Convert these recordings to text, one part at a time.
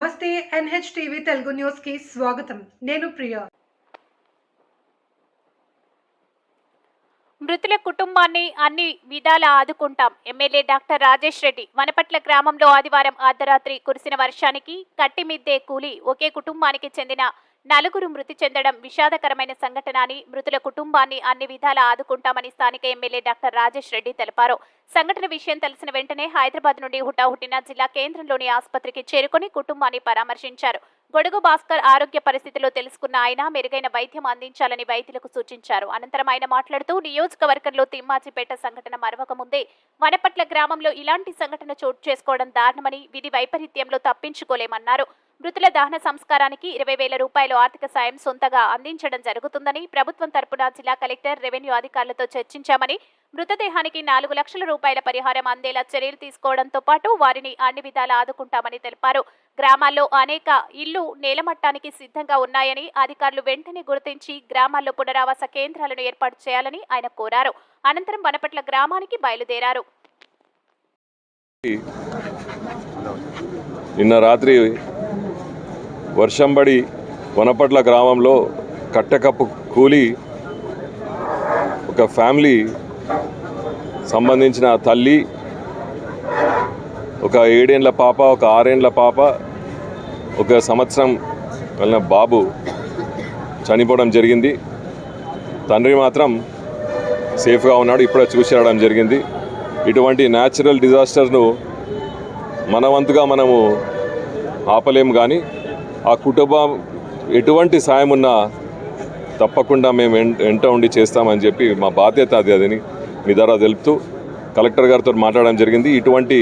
నమస్తే NH TV Telugu news కి స్వాగతం నేను ప్రియ మృతుల కుటుంబాన్ని అన్ని విధాలా ఆదుకుంటాం. ఎమ్మెల్యే డాక్టర్ రాజేష్ రెడ్డి వనపట్ల గ్రామంలో ఆదివారం అర్ధరాత్రి కురిసిన వర్షానికి కట్టిమిద్దే కూలి ఒకే కుటుంబానికి చెందిన నలుగురు మృతి చెందడం విషాదకరమైన సంఘటన అని మృతుల కుటుంబాన్ని అన్ని విధాలా ఆదుకుంటామని స్థానిక ఎమ్మెల్యే డాక్టర్ రాజేష్ రెడ్డి తెలిపారు. సంఘటన విషయం తెలిసిన వెంటనే హైదరాబాద్ నుండి హుటాహుటిన జిల్లా కేంద్రంలోని ఆసుపత్రికి చేరుకుని కుటుంబాన్ని పరామర్శించారు. గొడుగు భాస్కర్ ఆరోగ్య పరిస్థితిలో తెలుసుకున్న ఆయన మెరుగైన వైద్యం అందించాలని వైద్యులకు సూచించారు. అనంతరం ఆయన మాట్లాడుతూ నియోజకవర్గంలో తిమ్మాజిపేట సంఘటన మరవక ముందే వనపట్ల గ్రామంలో ఇలాంటి సంఘటన చోటు చేసుకోవడం దారుణమని విధి వైపరీత్యంలో తప్పించుకోలేమన్నారు. మృతుల దహన సంస్కారానికి ఇరవై వేల రూపాయలు ఆర్థిక సాయం సొంతగా అందించడం జరుగుతుందని ప్రభుత్వం తరపున జిల్లా కలెక్టర్ రెవెన్యూ అధికారులతో చర్చించామని మృతదేహానికి నాలుగు లక్షల రూపాయల పరిహారం అందేలా చర్యలు తీసుకోవడంతో పాటు వారిని అన్ని విధాలా ఆదుకుంటామని తెలిపారు. గ్రామాల్లో అనేక ఇళ్ళు నేలమట్టానికి సిద్ధంగా ఉన్నాయని అధికారులు వెంటనే గుర్తించి గ్రామాల్లో పునరావాస కేంద్రాలను ఏర్పాటు చేయాలని ఆయన కోరారు. అనంతరం వనపట్ల గ్రామానికి బయలుదేరారు. నిన్న రాత్రి వర్షం పడి వనపట్ల గ్రామంలో కట్టెకప్పు కూలి ఒక ఫ్యామిలీ సంబంధించిన తల్లి ఒక ఏడేండ్ల పాప ఒక ఆరేండ్ల పాప ఒక సంవత్సరం వెళ్ళిన బాబు చనిపోవడం జరిగింది. తండ్రి మాత్రం సేఫ్గా ఉన్నాడు ఇప్పుడే చూసి రావడం జరిగింది. ఇటువంటి న్యాచురల్ డిజాస్టర్ను మన వంతుగా మనము ఆపలేము కానీ ఆ కుటుంబం ఎటువంటి సాయం ఉన్నా తప్పకుండా మేము వెంట ఉండి చేస్తామని చెప్పి మా బాధ్యత అది అదని మీ ద్వారా తెలుపుతూ కలెక్టర్ గారితో మాట్లాడడం జరిగింది. ఇటువంటి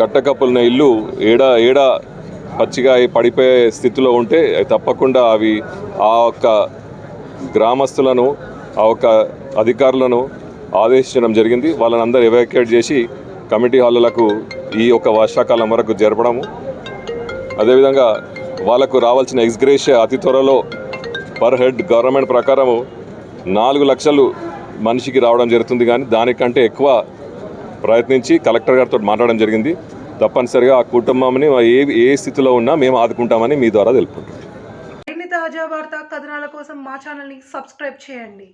కట్టకప్పులున్న ఇల్లు ఏడ ఏడ పచ్చిగా అయి పడిపోయే స్థితిలో ఉంటే తప్పకుండా అవి ఆ ఒక్క గ్రామస్తులను ఆ ఒక్క అధికారులను ఆదేశించడం జరిగింది. వాళ్ళని అందరూ ఎవాక్యుయేట్ చేసి కమిటీ హాళ్ళకు ఈ యొక్క వర్షాకాలం వరకు జరపడము. అదేవిధంగా వాళ్ళకు రావాల్సిన ఎగ్స్గ్రేషియా అతి త్వరలో పర్ హెడ్ గవర్నమెంట్ ప్రకారము నాలుగు లక్షలు మనిషికి రావడం జరుగుతుంది కానీ దానికంటే ఎక్కువ ప్రయత్నించి కలెక్టర్ గారితో మాట్లాడడం జరిగింది. తప్పనిసరిగా ఆ కుటుంబంని ఏ ఏ స్థితిలో ఉన్నా మేము ఆదుకుంటామని మీ ద్వారా తెలుపుకుంటున్నాం. తాజా వార్తా కథనాల కోసం మా ఛానల్ని సబ్స్క్రైబ్ చేయండి.